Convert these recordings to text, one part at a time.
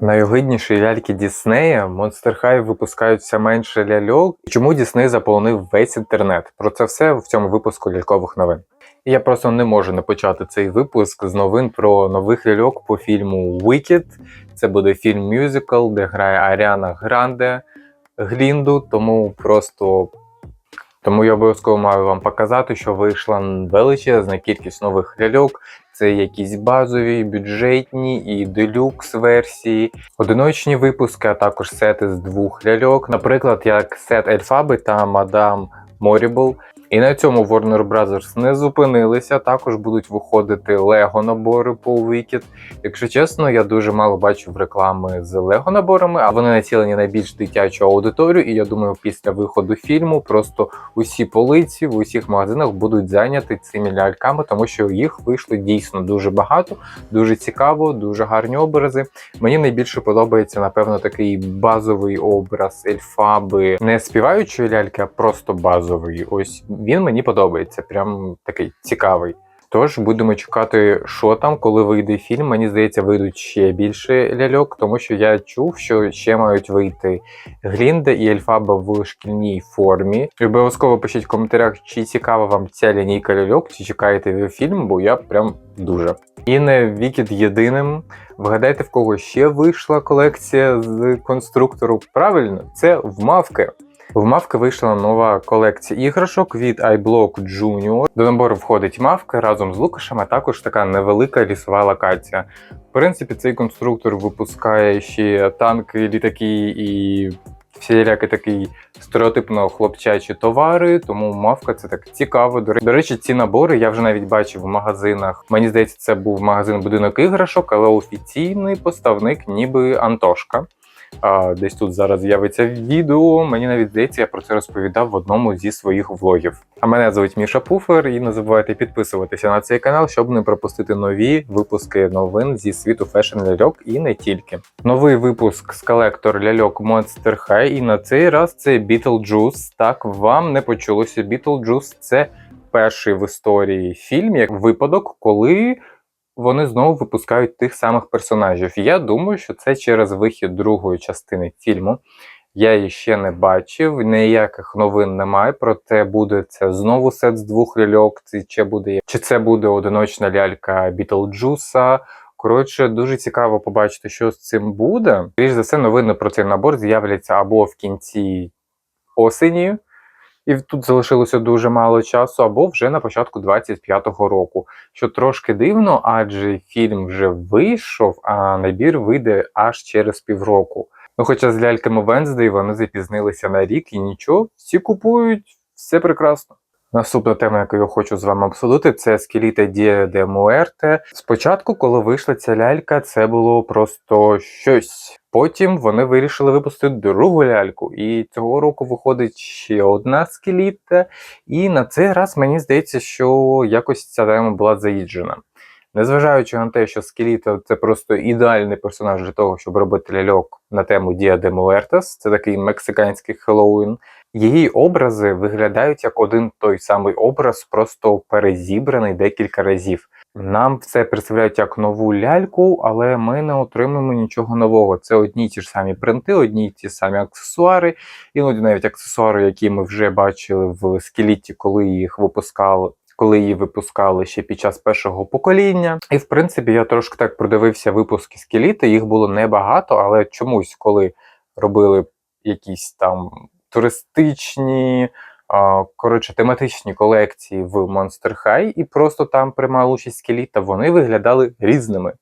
Найогидніші ляльки Діснея Monster High випускають все менше ляльок. Чому Дісней заполонив весь інтернет? Про це все в цьому випуску лялькових новин. І я просто не можу не почати цей випуск з новин про нових ляльок по фільму Wicked. Це буде фільм мюзикл, де грає Аріана Гранде Глінду. Тому просто тому я обов'язково маю вам показати, що вийшла величезна кількість нових ляльок. Це якісь базові, бюджетні і делюкс версії, одиночні випуски, а також сети з двох ляльок, наприклад, як сет Ельфаби та Мадам Морібл. І на цьому Warner Bros. не зупинилися. Також будуть виходити Лего набори по Wicked. Якщо чесно, я дуже мало бачив реклами з Лего наборами, а вони націлені на більш дитячу аудиторію. І я думаю, після виходу фільму просто усі полиці в усіх магазинах будуть зайняті цими ляльками, тому що їх вийшло дійсно дуже багато, дуже цікаво, дуже гарні образи. Мені найбільше подобається, напевно, такий базовий образ ельфаби, не співаючої ляльки, а просто базовий. Ось він мені подобається, прям такий цікавий. Тож будемо чекати, що там, коли вийде фільм. Мені здається, вийдуть ще більше ляльок, тому що я чув, що ще мають вийти Глінда і Ельфаба в шкільній формі. І обов'язково пишіть в коментарях, чи цікава вам ця лінійка ляльок, чи чекаєте ви фільм, бо я прям дуже. І не Вікід єдиним. Вгадайте, в кого ще вийшла колекція з конструктору. Правильно, це в мавки. В мавки вийшла нова колекція іграшок від iBlock Junior. До набору входить мавка разом з Лукашем, а також така невелика лісова локація. В принципі, цей конструктор випускає ще танки, літаки і всілякі такий стереотипно хлопчачі товари, тому мавка це так цікаво. До речі, ці набори я вже навіть бачив в магазинах. Мені здається, це був магазин будинок іграшок, але офіційний поставник, ніби Антошка. Десь тут зараз з'явиться відео. Мені навіть здається, я про це розповідав в одному зі своїх влогів. А мене звуть Міша Пуфер, і не забувайте підписуватися на цей канал, щоб не пропустити нові випуски новин зі світу фешн ляльок і не тільки. Новий випуск з колектор ляльок Monster High, і на цей раз це Beetlejuice. Так вам не почулося. Beetlejuice – це перший в історії фільм, як випадок, коли вони знову випускають тих самих персонажів. Я думаю, що це через вихід другої частини фільму. Я її ще не бачив, ніяких новин немає. Проте буде це знову сет з двох ляльок, чи буде чи це буде одиночна лялька Бітлджуса. Коротше, дуже цікаво побачити, що з цим буде. Більш за все, новини про цей набор з'являться або в кінці осені, і тут залишилося дуже мало часу, або вже на початку 25-го року. Що трошки дивно, адже фільм вже вийшов, а набір вийде аж через півроку. Ну, хоча з ляльками Венздей вони запізнилися на рік і нічого, всі купують, все прекрасно. Наступна тема, яку я хочу з вами обсудити, це скеліта Дія де Муерте. Спочатку, коли вийшла ця лялька, це було просто щось. Потім вони вирішили випустити другу ляльку, і цього року виходить ще одна скеліта. І на цей раз мені здається, що якось ця тема була заїджена. Незважаючи на те, що Скеліта це просто ідеальний персонаж для того, щоб робити ляльок на тему Діа де Муертес, це такий мексиканський Хеллоуін. Її образи виглядають як один той самий образ, просто перезібраний декілька разів. Нам це представляють як нову ляльку, але ми не отримуємо нічого нового. Це одні ті ж самі принти, одні й ті самі аксесуари, іноді навіть аксесуари, які ми вже бачили в скеліті, коли їх випускали коли її випускали ще під час першого покоління. І в принципі я трошки так продивився випуски скеліти, їх було небагато, але чомусь, коли робили якісь там туристичні. Коротше, тематичні колекції в Monster High і просто там приймали участь скеліта, вони виглядали різними.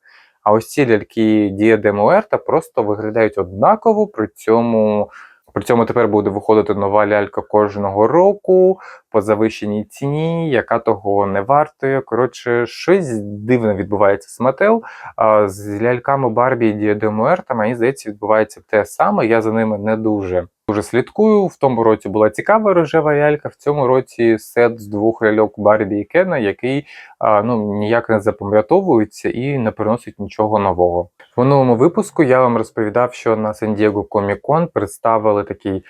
А ось ці ляльки Дія Демуерта просто виглядають однаково, при цьому при цьому тепер буде виходити нова лялька кожного року по завищеній ціні, яка того не вартує. Коротше, щось дивне відбувається з Мател. З ляльками Барбі і Діадемуерта, мені здається, відбувається те саме. Я за ними не дуже дуже слідкую. В тому році була цікава рожева лялька. В цьому році сет з двох ляльок Барбі і Кена, який ну ніяк не запам'ятовується і не приносить нічого нового. В минулому випуску я вам розповідав, що на San Diego Comic Con представили такий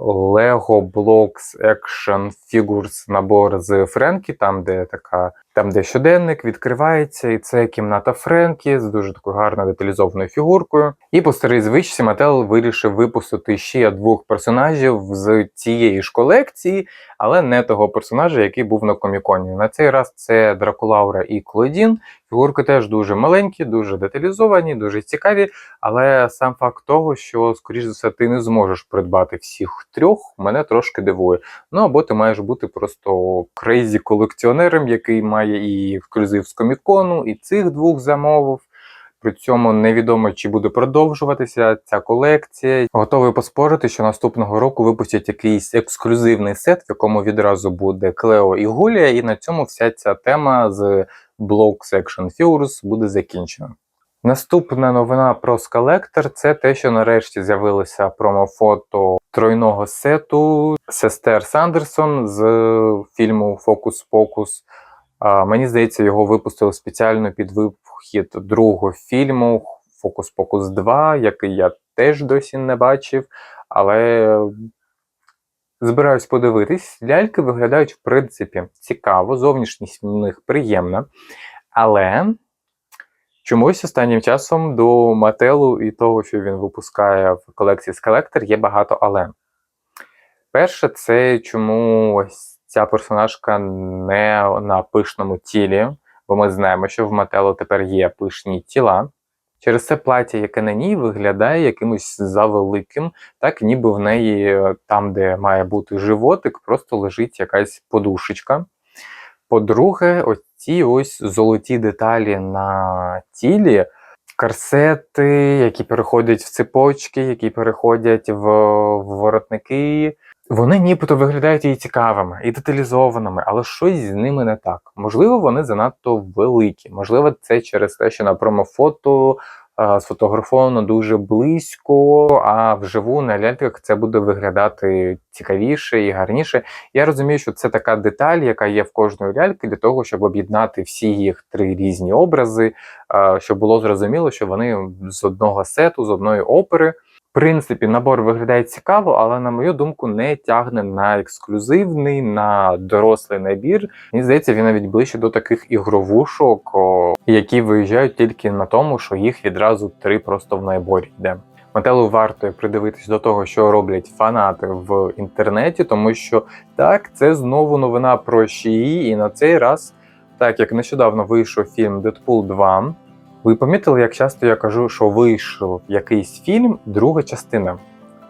Lego Blocks Action Figures набор з Френкі, там де така Там, де щоденник відкривається, і це кімната Френкі з дуже такою гарно деталізованою фігуркою. І по старій звичці Мател вирішив випустити ще двох персонажів з цієї ж колекції, але не того персонажа, який був на коміконі. На цей раз це Дракулаура і Клодін. Фігурки теж дуже маленькі, дуже деталізовані, дуже цікаві. Але сам факт того, що, скоріш за все, ти не зможеш придбати всіх трьох, мене трошки дивує. Ну або ти маєш бути просто крейзі колекціонером, який має і ексклюзив з комікону, і цих двох замовив. При цьому невідомо, чи буде продовжуватися ця колекція. Готовий поспорити, що наступного року випустять якийсь ексклюзивний сет, в якому відразу буде Клео і Гулія, і на цьому вся ця тема з Block Section Figures буде закінчена. Наступна новина про Скалектор це те, що нарешті з'явилося промофото тройного сету сестер Сандерсон з фільму Фокус Покус. Мені здається, його випустили спеціально під вихід другого фільму Фокус Покус 2, який я теж досі не бачив, але збираюсь подивитись. Ляльки виглядають, в принципі, цікаво, зовнішність в них приємна. Але чомусь останнім часом до Мателу і того, що він випускає в колекції Скелектор, є багато але. Перше, це чому ось ця персонажка не на пишному тілі, бо ми знаємо, що в Мателу тепер є пишні тіла. Через це плаття, яке на ній виглядає якимось завеликим, так ніби в неї там, де має бути животик, просто лежить якась подушечка. По-друге, ось ці ось золоті деталі на тілі, корсети, які переходять в цепочки, які переходять в воротники. Вони нібито виглядають і цікавими, і деталізованими, але щось з ними не так. Можливо, вони занадто великі. Можливо, це через те, що на промофото е, сфотографовано дуже близько, а вживу на ляльках це буде виглядати цікавіше і гарніше. Я розумію, що це така деталь, яка є в кожної ляльки, для того, щоб об'єднати всі їх три різні образи, е, щоб було зрозуміло, що вони з одного сету, з одної опери. Принципі, набор виглядає цікаво, але, на мою думку, не тягне на ексклюзивний, на дорослий набір. Мені здається, він навіть ближче до таких ігровушок, які виїжджають тільки на тому, що їх відразу три просто в наборі йде. Метелу варто придивитись до того, що роблять фанати в інтернеті, тому що так, це знову новина про Шії, і на цей раз, так як нещодавно вийшов фільм Deadpool 2, ви помітили, як часто я кажу, що вийшов якийсь фільм, друга частина.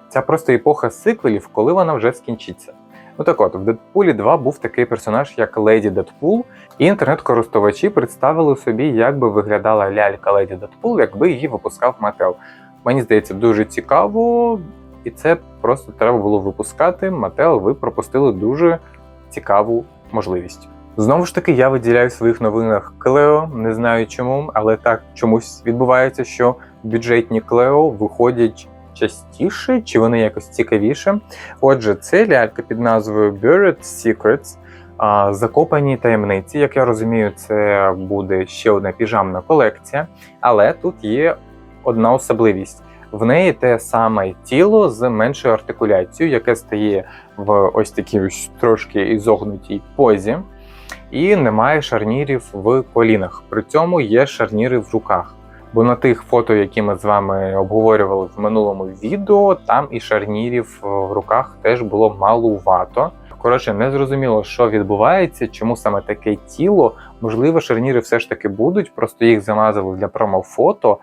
Це просто епоха сиквелів, коли вона вже скінчиться. Ну так от, в Дедпулі 2 був такий персонаж, як Леді Дедпул, і інтернет-користувачі представили собі, як би виглядала лялька Леді Дедпул, якби її випускав Мател. Мені здається, дуже цікаво, і це просто треба було випускати. Мател, ви пропустили дуже цікаву можливість. Знову ж таки, я виділяю в своїх новинах Клео, не знаю чому, але так чомусь відбувається, що бюджетні Клео виходять частіше, чи вони якось цікавіше. Отже, це лялька під назвою Buried Secrets. Закопані таємниці, як я розумію, це буде ще одна піжамна колекція, але тут є одна особливість. В неї те саме тіло з меншою артикуляцією, яке стає в ось такій ось трошки ізогнутій позі і немає шарнірів в колінах. При цьому є шарніри в руках. Бо на тих фото, які ми з вами обговорювали в минулому відео, там і шарнірів в руках теж було малувато. Коротше, не зрозуміло, що відбувається, чому саме таке тіло. Можливо, шарніри все ж таки будуть, просто їх замазали для промофото.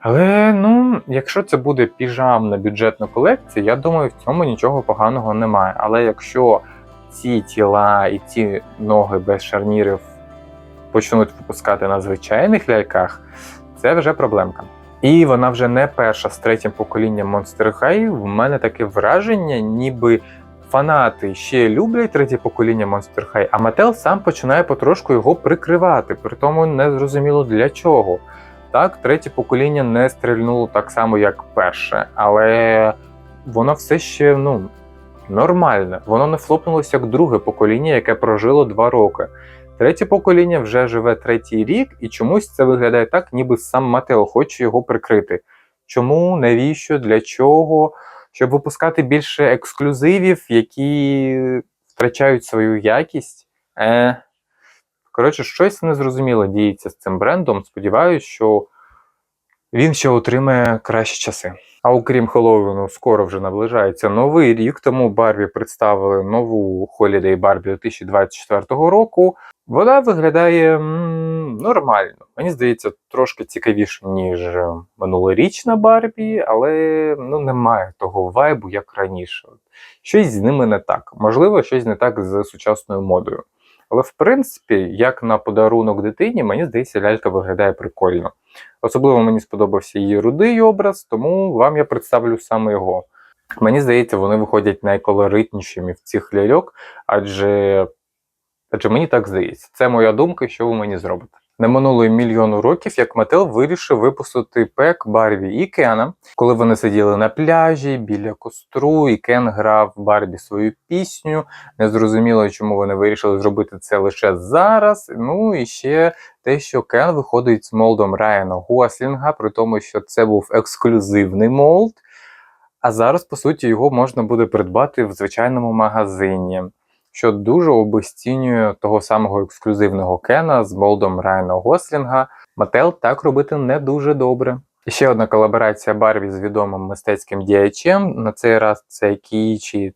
Але ну, якщо це буде піжамна бюджетна колекція, я думаю, в цьому нічого поганого немає. Але якщо ці тіла і ці ноги без шарнірів почнуть випускати на звичайних ляльках, це вже проблемка. І вона вже не перша з третім поколінням Monster High. В мене таке враження, ніби фанати ще люблять третє покоління Monster High, а Mattel сам починає потрошку його прикривати, при тому не зрозуміло для чого. Так, третє покоління не стрільнуло так само, як перше, але воно все ще ну, нормальне. Воно не флопнулося як друге покоління, яке прожило два роки. Третє покоління вже живе третій рік, і чомусь це виглядає так, ніби сам Матео хоче його прикрити. Чому, навіщо, для чого? Щоб випускати більше ексклюзивів, які втрачають свою якість. Е, Коротше, щось незрозуміло діється з цим брендом. Сподіваюсь, що він ще отримає кращі часи. А окрім Хеллоуіну, скоро вже наближається новий рік, тому Барбі представили нову Holiday Barbie 2024 року. Вона виглядає нормально. Мені здається, трошки цікавіше, ніж минулорічна Барбі, але ну, немає того вайбу, як раніше. Щось з ними не так. Можливо, щось не так з сучасною модою. Але в принципі, як на подарунок дитині, мені здається, лялька виглядає прикольно. Особливо мені сподобався її рудий образ, тому вам я представлю саме його. Мені здається, вони виходять найколоритнішими в цих ляльок, адже, адже мені так здається. Це моя думка, що ви мені зробите. Не минуло й мільйону років, як Мател вирішив випустити пек Барбі і Кена, коли вони сиділи на пляжі біля костру, і Кен грав Барбі свою пісню. Незрозуміло, чому вони вирішили зробити це лише зараз. Ну і ще те, що Кен виходить з молдом Райана Гослінга, при тому, що це був ексклюзивний молд. А зараз, по суті, його можна буде придбати в звичайному магазині, що дуже обесцінює того самого ексклюзивного Кена з молдом Райана Гослінга. Мател так робити не дуже добре. І ще одна колаборація Барбі з відомим мистецьким діячем. На цей раз це Кіїчі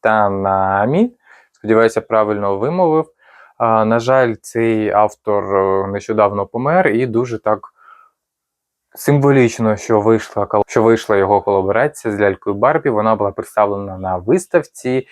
Танамі. Сподіваюся, правильно вимовив. А, на жаль, цей автор е, нещодавно помер і дуже так символічно, що вийшла що вийшла його колаборація з лялькою Барбі. Вона була представлена на виставці.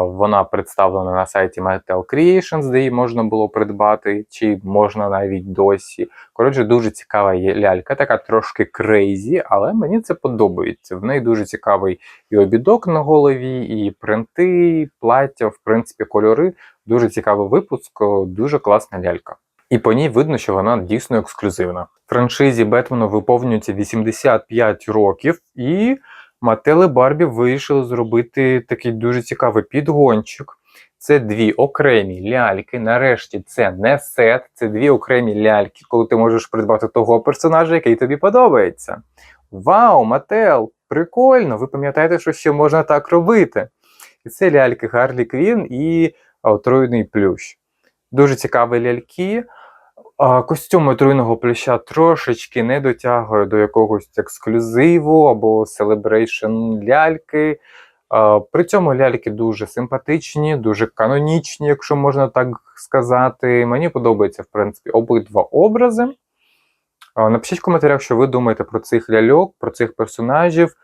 Вона представлена на сайті Mattel Creations, де її можна було придбати, чи можна навіть досі. Коротше, дуже цікава є лялька, така трошки крейзі, але мені це подобається. В неї дуже цікавий і обідок на голові, і принти, плаття, в принципі, кольори. Дуже цікавий випуск, дуже класна лялька. І по ній видно, що вона дійсно ексклюзивна. Франшизі Бетмену виповнюється 85 років, і Мател і Барбі вирішили зробити такий дуже цікавий підгончик. Це дві окремі ляльки. Нарешті це не сет, це дві окремі ляльки, коли ти можеш придбати того персонажа, який тобі подобається. Вау, Мател! Прикольно! Ви пам'ятаєте, що ще можна так робити? І це ляльки Гарлі Квін і Отруйний плющ. Дуже цікаві ляльки. Костюм отруйного плюща трошечки не дотягує до якогось ексклюзиву або селебрейшн ляльки. При цьому ляльки дуже симпатичні, дуже канонічні, якщо можна так сказати. Мені подобаються, в принципі, обидва образи. Напишіть в коментарях, що ви думаєте про цих ляльок, про цих персонажів.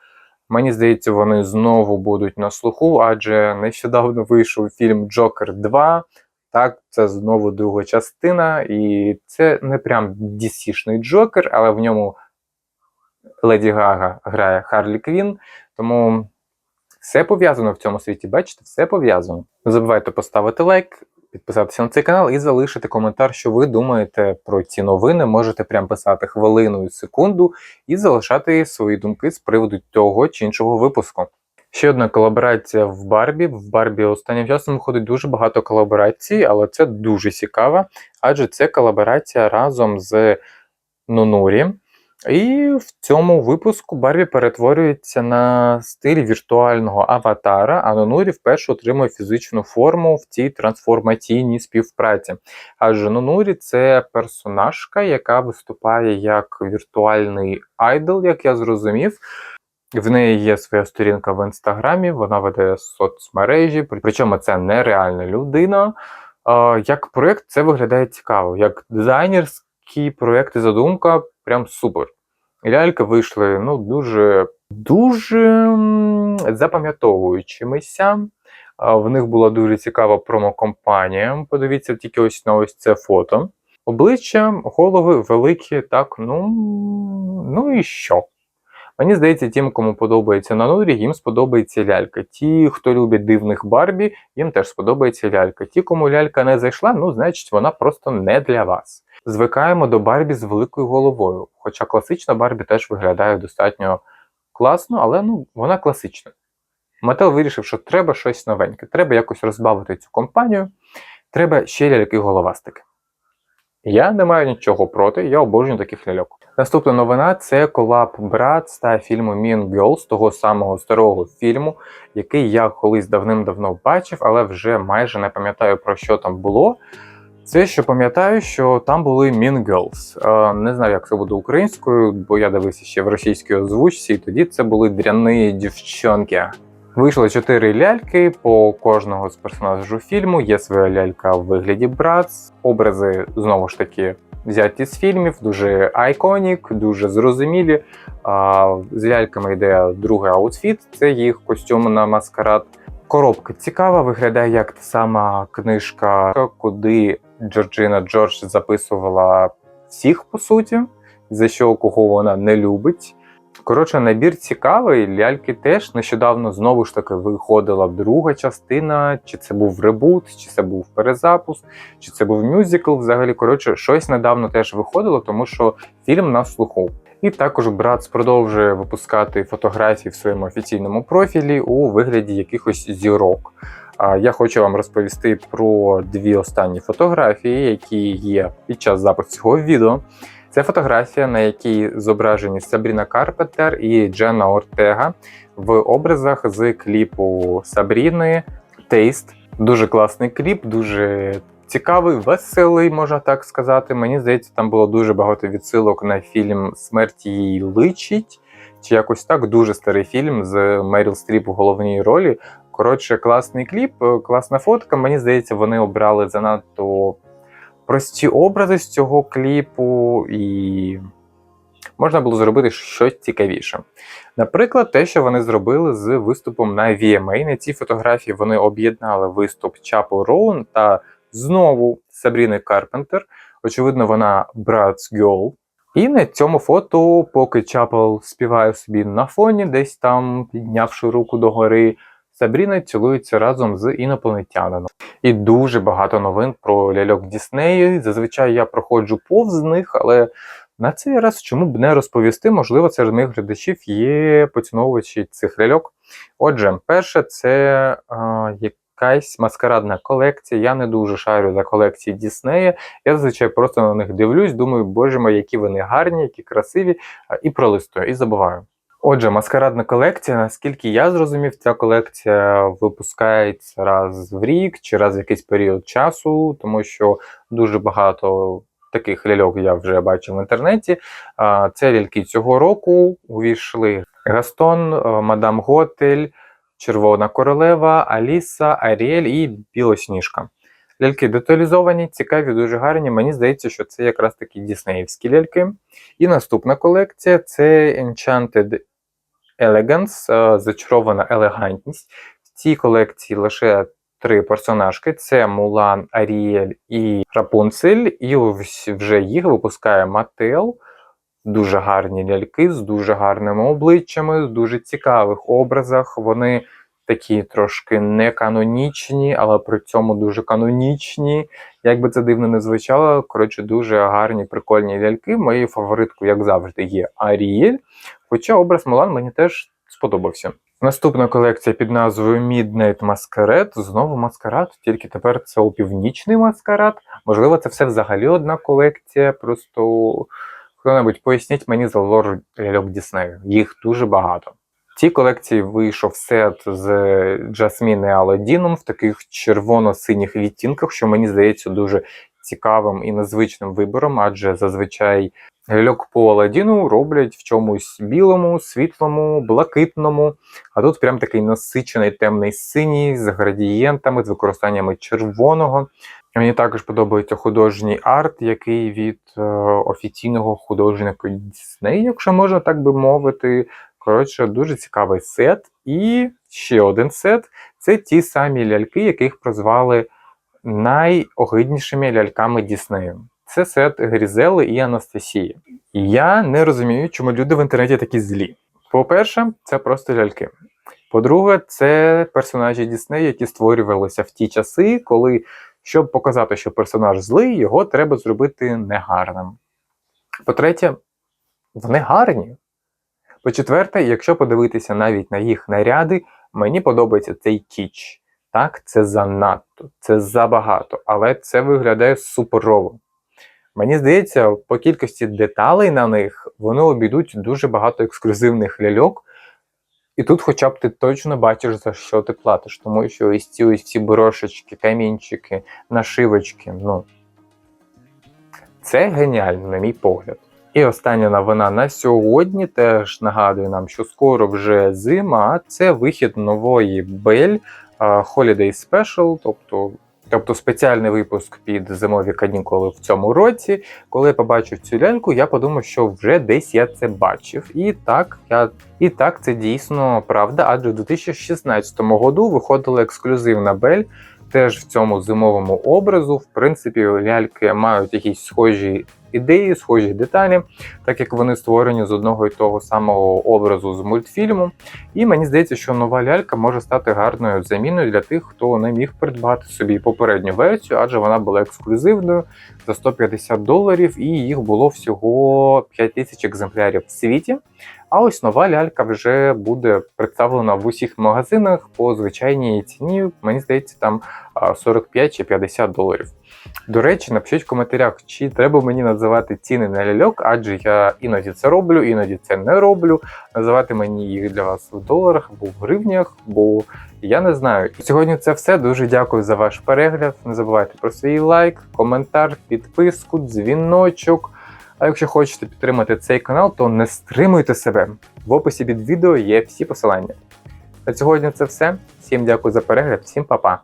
Мені здається, вони знову будуть на слуху, адже нещодавно вийшов фільм Джокер 2. Так, це знову друга частина, і це не прям DC-шний Джокер, але в ньому Леді Гага грає Харлі Квін. Тому все пов'язано в цьому світі. Бачите, все пов'язано. Не забувайте поставити лайк, підписатися на цей канал і залишити коментар, що ви думаєте про ці новини. Можете прям писати хвилину і секунду і залишати свої думки з приводу того чи іншого випуску. Ще одна колаборація в Барбі. В Барбі останнім часом виходить дуже багато колаборацій, але це дуже цікаво, адже це колаборація разом з Нунурі. І в цьому випуску Барбі перетворюється на стиль віртуального аватара, а Нунурі вперше отримує фізичну форму в цій трансформаційній співпраці. Адже Нунурі це персонажка, яка виступає як віртуальний айдол, як я зрозумів. В неї є своя сторінка в інстаграмі, вона веде соцмережі, причому це нереальна людина. Як проєкт це виглядає цікаво. Як дизайнерський проєкт і задумка, прям супер. Ляльки вийшли ну, дуже, дуже запам'ятовуючимися. В них була дуже цікава промокомпанія. Подивіться тільки ось на ось це фото. Обличчя, голови великі, так, ну, ну і що? Мені здається, тим, кому подобається Нанурі, їм сподобається лялька. Ті, хто любить дивних Барбі, їм теж сподобається лялька. Ті, кому лялька не зайшла, ну, значить, вона просто не для вас. Звикаємо до Барбі з великою головою. Хоча класична Барбі теж виглядає достатньо класно, але ну, вона класична. Мател вирішив, що треба щось новеньке, треба якось розбавити цю компанію, треба ще ляльки головастики. Я не маю нічого проти, я обожнюю таких ляльок. Наступна новина це колаб Bratz та фільму Mean Girls, того самого старого фільму, який я колись давним-давно бачив, але вже майже не пам'ятаю про що там було. Це що пам'ятаю, що там були Mean Girls. Е, Не знаю, як це буде українською, бо я дивився ще в російській озвучці, і тоді це були дряні дівчонки. Вийшло чотири ляльки по кожного з персонажів фільму. Є своя лялька в вигляді Братс. Образи знову ж таки взяті з фільмів, дуже айконік, дуже зрозумілі. З ляльками йде другий аутфіт, це їх костюм на маскарад. Коробка цікава, виглядає як та сама книжка, куди Джорджина Джордж записувала всіх по суті, за що кого вона не любить. Коротше, набір цікавий. Ляльки теж нещодавно знову ж таки виходила друга частина, чи це був ребут, чи це був перезапуск, чи це був мюзикл. Взагалі, коротше, щось недавно теж виходило, тому що фільм на слуху. І також Братс продовжує випускати фотографії в своєму офіційному профілі у вигляді якихось зірок. Я хочу вам розповісти про дві останні фотографії, які є під час запису цього відео. Це фотографія, на якій зображені Сабріна Карпентер і Дженна Ортега в образах з кліпу Сабріни Тейст. Дуже класний кліп, дуже цікавий, веселий, можна так сказати. Мені здається, там було дуже багато відсилок на фільм Смерть їй личить. Чи якось так дуже старий фільм з Меріл Стріп у головній ролі. Коротше, класний кліп, класна фотка. Мені здається, вони обрали занадто прості образи з цього кліпу, і можна було зробити щось цікавіше. Наприклад, те, що вони зробили з виступом на VMA. На цій фотографії вони об'єднали виступ Чапел Роун та знову Сабріни Карпентер. Очевидно, вона Bratz Girl. І на цьому фото, поки Чапел співає собі на фоні, десь там піднявши руку догори, Сабріна цілується разом з інопланетянином. І дуже багато новин про ляльок Діснею. Зазвичай я проходжу повз них, але на цей раз чому б не розповісти? Можливо, серед моїх глядачів є поціновувачі цих ляльок. Отже, перше, це якась маскарадна колекція. Я не дуже шарю за колекції Діснея. Я зазвичай просто на них дивлюсь, думаю, боже мой, які вони гарні, які красиві, і пролистую, і забуваю. Отже, маскарадна колекція, наскільки я зрозумів, ця колекція випускається раз в рік чи раз в якийсь період часу, тому що дуже багато таких ляльок я вже бачив в інтернеті. Це ляльки цього року увійшли Гастон, е, Мадам Готель, Червона Королева, Аліса, Аріель і Білосніжка. Ляльки деталізовані, цікаві, дуже гарні. Мені здається, що це якраз такі діснеївські ляльки. І наступна колекція це Enchanted Elegance, е, зачарована елегантність. В цій колекції лише три персонажки: це Мулан, Аріель і Рапунцель. І ось вже їх випускає Мател. Дуже гарні ляльки з дуже гарними обличчями, з дуже цікавих образах. Вони такі трошки не канонічні, але при цьому дуже канонічні. Як би це дивно не звучало, коротше, дуже гарні, прикольні ляльки. Моєю фавориткою, як завжди, є Аріель. Хоча образ Мулан мені теж сподобався. Наступна колекція під назвою Midnight Masquerade. Знову маскарад, тільки тепер це опівнічний маскарад. Можливо, це все взагалі одна колекція. Просто хто-небудь поясніть мені за лор ляльок Діснею. Їх дуже багато. В цій колекції вийшов сет з Джасмін і Аладдіном в таких червоно-синіх відтінках, що мені здається дуже цікавим і незвичним вибором, адже зазвичай ляльок по Аладдіну роблять в чомусь білому, світлому, блакитному. А тут прям такий насичений темний синій з градієнтами, з використаннями червоного. Мені також подобається художній арт, який від е, офіційного художника Дісней, якщо можна так би мовити. Коротше, дуже цікавий сет. І ще один сет це ті самі ляльки, яких прозвали найогиднішими ляльками Діснею. Це сет Грізели і Анастасії. Я не розумію, чому люди в інтернеті такі злі. По-перше, це просто ляльки. По-друге, це персонажі Діснею, які створювалися в ті часи, коли, щоб показати, що персонаж злий, його треба зробити негарним. По-третє, вони гарні. По-четверте, якщо подивитися навіть на їх наряди, мені подобається цей кіч. Так, це занадто, це забагато, але це виглядає суперово. Мені здається, по кількості деталей на них вони обійдуть дуже багато ексклюзивних ляльок. І тут хоча б ти точно бачиш, за що ти платиш, тому що ось ці ось ці брошечки, камінчики, нашивочки, ну, Це геніально, на мій погляд. І остання новина на сьогодні теж нагадує нам, що скоро вже зима. Це вихід нової а, Holiday Special, тобто. Тобто спеціальний випуск під зимові канікули в цьому році. Коли я побачив цю ляльку, я подумав, що вже десь я це бачив. І так, я і так це дійсно правда, адже в 2016 году виходила ексклюзивна Бель. Теж в цьому зимовому образу, в принципі, ляльки мають якісь схожі ідеї, схожі деталі, так як вони створені з одного і того самого образу з мультфільму. І мені здається, що нова лялька може стати гарною заміною для тих, хто не міг придбати собі попередню версію, адже вона була ексклюзивною за 150 доларів, і їх було всього 5000 екземплярів в світі. А ось нова лялька вже буде представлена в усіх магазинах по звичайній ціні. Мені здається, там 45 чи 50 доларів. До речі, напишіть в коментарях, чи треба мені називати ціни на ляльок, адже я іноді це роблю, іноді це не роблю. Називати мені їх для вас в доларах або в гривнях, бо я не знаю. Сьогодні це все. Дуже дякую за ваш перегляд. Не забувайте про свій лайк, коментар, підписку, дзвіночок. А якщо хочете підтримати цей канал, то не стримуйте себе. В описі під відео є всі посилання. На сьогодні це все. Всім дякую за перегляд, всім па-па.